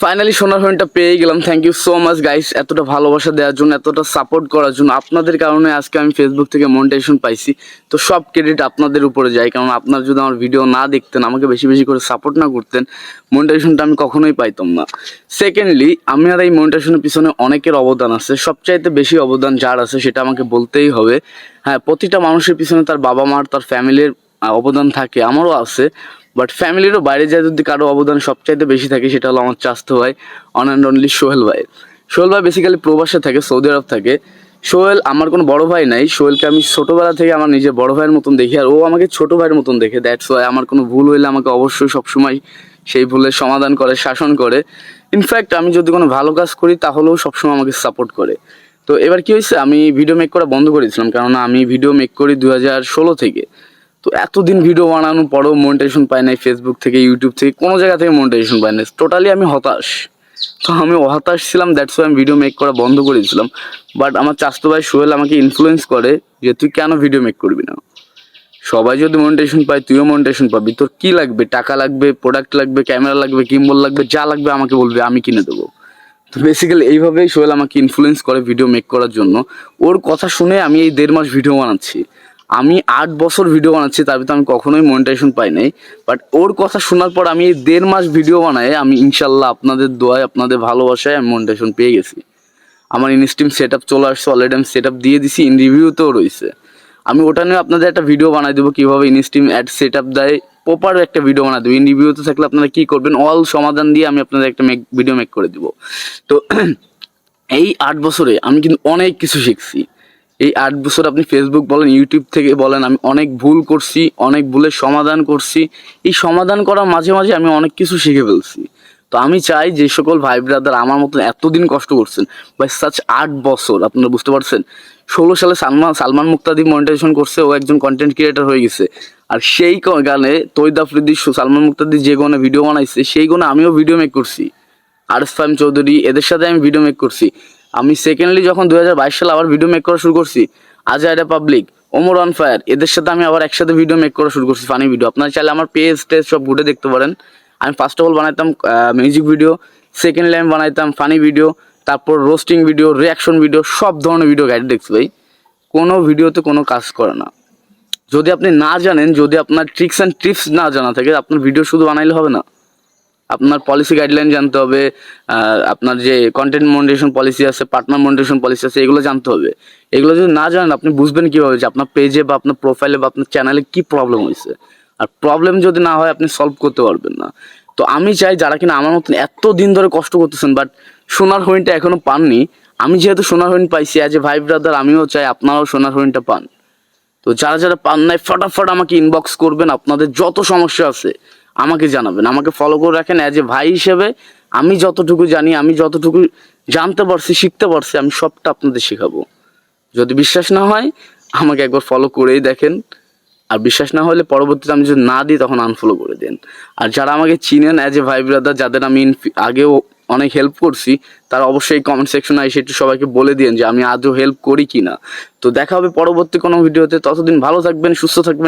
Finally সোনার হরিণটা পেয়ে গেলাম। Thank you so much guys এতটা ভালোবাসা দেওয়ার জন্য, এতটা সাপোর্ট করার জন্য। আপনাদের কারণে আজকে আমি ফেসবুক থেকে মনিটাইজেশন পাইছি। তো সব ক্রেডিট আপনাদের উপরে যায়, কারণ আপনারা যদি আমার ভিডিও না দেখতেন, আমাকে বেশি বেশি করে সাপোর্ট না করতেন মনিটাইজেশনটা আমি কখনোই পাইতাম না। সেকেন্ডলি আমি আর এই মনিটাইজেশনের পিছনে অনেকের অবদান আছে। সবচাইতে বেশি অবদান যার আছে সেটা আমাকে বলতেই হবে। হ্যাঁ প্রতিটা মানুষের পিছনে তার বাবা মার তার ফ্যামিলির অবদান থাকে, আমারও আছে। বাট ফ্যামিলিরও বাইরে যায় যদি কারও অবদান সবচাইতে বেশি থাকে, সেটা হলো আমার চাস্ত ভাই অন অ্যান্ড অনলি সোহেল ভাই। সোহেল ভাই বেসিক্যালি প্রবাসে থাকে, সৌদি আরব থাকে। সোহেল আমার কোনো বড় ভাই নাই, সোহেলকে আমি ছোটোবেলা থেকে আমার নিজের বড় ভাইয়ের মতন দেখি, আর ও আমাকে ছোট ভাইয়ের মতন দেখে। দ্যাটস ওয়াই আমার কোনো ভুল হইলে আমাকে অবশ্যই সবসময় সেই ভুলের সমাধান করে, শাসন করে। ইনফ্যাক্ট আমি যদি কোনো ভালো কাজ করি, তাহলেও সবসময় আমাকে সাপোর্ট করে। তো এবার কি হয়েছে, আমি ভিডিও মেক করা বন্ধ করেছিলাম, কেননা আমি ভিডিও মেক করি দু হাজার ষোলো থেকে। তো এতদিন ভিডিও বানানোর পরেও মনিটাইজেশন পাই নাই ফেসবুক থেকে ইউটিউব থেকে, কোনো জায়গা থেকে মনিটাইজেশন পাই নাই। টোটালি আমি হতাশ। তো আমি হতাশ ছিলাম দ্যাটস আমি ভিডিও মেক করা বন্ধ করেছিলাম বাট আমার চাস্তো ভাই সোহেল আমাকে ইনফ্লুয়েন্স করে যে, তুই কেন ভিডিও মেক করবি না? সবাই যদি মনিটাইজেশন পায়, তুইও মনিটাইজেশন পাবি। তোর কি লাগবে? টাকা লাগবে প্রোডাক্ট লাগবে ক্যামেরা লাগবে কিম্বল লাগবে, যা লাগবে আমাকে বলবে, আমি কিনে দেবো। তো বেসিক্যালি এইভাবেই সোহেল আমাকে ইনফ্লুয়েন্স করে ভিডিও মেক করার জন্য। ওর কথা শুনে আমি এই দেড় মাস ভিডিও বানাচ্ছি। আমি আট বছর ভিডিও বানাচ্ছি, তার ভিতরে আমি কখনোই মনিটাইজেশন পাই নাই। বাট ওর কথা শোনার পর আমি দেড় মাস ভিডিও বানাই আমি ইনশাল্লাহ আপনাদের দোয়ায়, আপনাদের ভালোবাসায় আমি মনিটাইজেশন পেয়ে গেছি। আমার ইনস্টিম সেট আপ চলে আসছে অলরেডি আমি সেট আপ দিয়ে দিছি ইন রিভিউতেও রয়েছে। আমি ওটা নিয়ে আপনাদের একটা ভিডিও বানাই দেবো, কীভাবে ইনস্টিম অ্যাড সেট আপ দেয় প্রপার একটা ভিডিও বানাই দেবো। ইন রিভিউতে থাকলে আপনারা কী করবেন অল সমাধান দিয়ে আমি আপনাদের একটা মেক ভিডিও মেক করে দিব। তো, এই আট বছরে আমি কিন্তু অনেক কিছু শিখছি। এই আট বছর আপনি ফেসবুক বলেন ইউটিউব থেকে বলেন, আমি অনেক ভুল করছি, অনেক ভুলের সমাধান করছি। এই সমাধান করার মাঝে মাঝে আমি অনেক কিছু শিখে ফেলছি। তো আমি চাই যে সকল ভাই ব্রাদার আমার মতন এতদিন কষ্ট করছেন বাই সাচ আট বছর, আপনারা বুঝতে পারছেন? ষোলো সালে সালমান সালমান মুক্তাদি মনিটাইজেশন করছে, ও একজন কন্টেন্ট ক্রিয়েটার হয়ে গেছে। আর সেই গানে তৈদ আফ্রিদি সালমান মুক্তাদি যে গানে ভিডিও বানাইছে, সেই গানে আমিও ভিডিও মেক করছি। আরস ফাইম চৌধুরী, এদের সাথে আমি ভিডিও মেক করছি। আমি সেকেন্ডলি যখন দু হাজার বাইশ সালে আবার ভিডিও মেক করা শুরু করছি আজ আজাইডা পাবলিক ওমর অন ফায়ার এদের সাথে আমি আবার একসাথে ভিডিও মেক করা শুরু করছি ফানি ভিডিও আপনারা চাইলে আমার পেজ টেজ সব ঘুরে দেখতে পারেন। আমি ফার্স্ট অফ অল বানাইতাম মিউজিক ভিডিও সেকেন্ডলি আমি বানাইতাম ফানি ভিডিও তারপর রোস্টিং ভিডিও রিয়াকশন ভিডিও সব ধরনের ভিডিও গাইড দেখছি ভাই। কোনো ভিডিওতে কোনো কাজ করে না। যদি আপনি না জানেন, যদি আপনার ট্রিক্স অ্যান্ড টিপস না জানা থাকে, আপনার ভিডিও শুধু বানাইলে হবে না। আপনার পলিসি গাইডলাইন জানতে হবে আপনার যে কন্টেন্ট মনিটেশন পলিসি আছে পার্টনার মনিটেশন পলিসি আছে, এগুলো জানতে হবে। এগুলো যদি না জানেন, আপনি বুঝবেন কীভাবে যে আপনার পেজে বা আপনার প্রোফাইলে বা আপনার চ্যানেলে কি প্রবলেম হয়েছে। আর প্রবলেম যদি না হয়, আপনি সলভ করতে পারবেন না। তো আমি চাই যারা কিনা আমার মতন এত দিন ধরে কষ্ট করতেছেন বাট সোনার হরিণটা এখনও পাননি, আমি যেহেতু সোনার হরিণ পাইছি অ্যাজ এ ভাই ব্রাদার আমিও চাই আপনারাও সোনার হরিণটা পান। তো যারা যারা পান নাই, ফটাফট আমাকে ইনবক্স করবেন, আপনাদের যত সমস্যা আছে আমাকে জানাবেন, আমাকে ফলো করে রাখেন অ্যাজ এ ভাই হিসেবে। আমি যতটুকু জানি, আমি যতটুকু জানতে পারছি, শিখতে পারছি, আমি সবটা আপনাদের শেখাবো। যদি বিশ্বাস না হয়, আমাকে একবার ফলো করেই দেখেন। আর বিশ্বাস না হলে পরবর্তীতে আমি যদি না দিই, তখন আনফলো করে দেন। আর যারা আমাকে চিনেন অ্যাজ এ ভাই ব্রাদার যাদের আমি আগেও অনেক হেল্প করছি, তারা অবশ্যই কমেন্ট সেকশনে এসে একটু সবাইকে বলে দিন যে আমি আদৌ হেল্প করি কি না তো দেখা হবে পরবর্তী কোনো ভিডিওতে ততদিন ভালো থাকবেন, সুস্থ থাকবেন।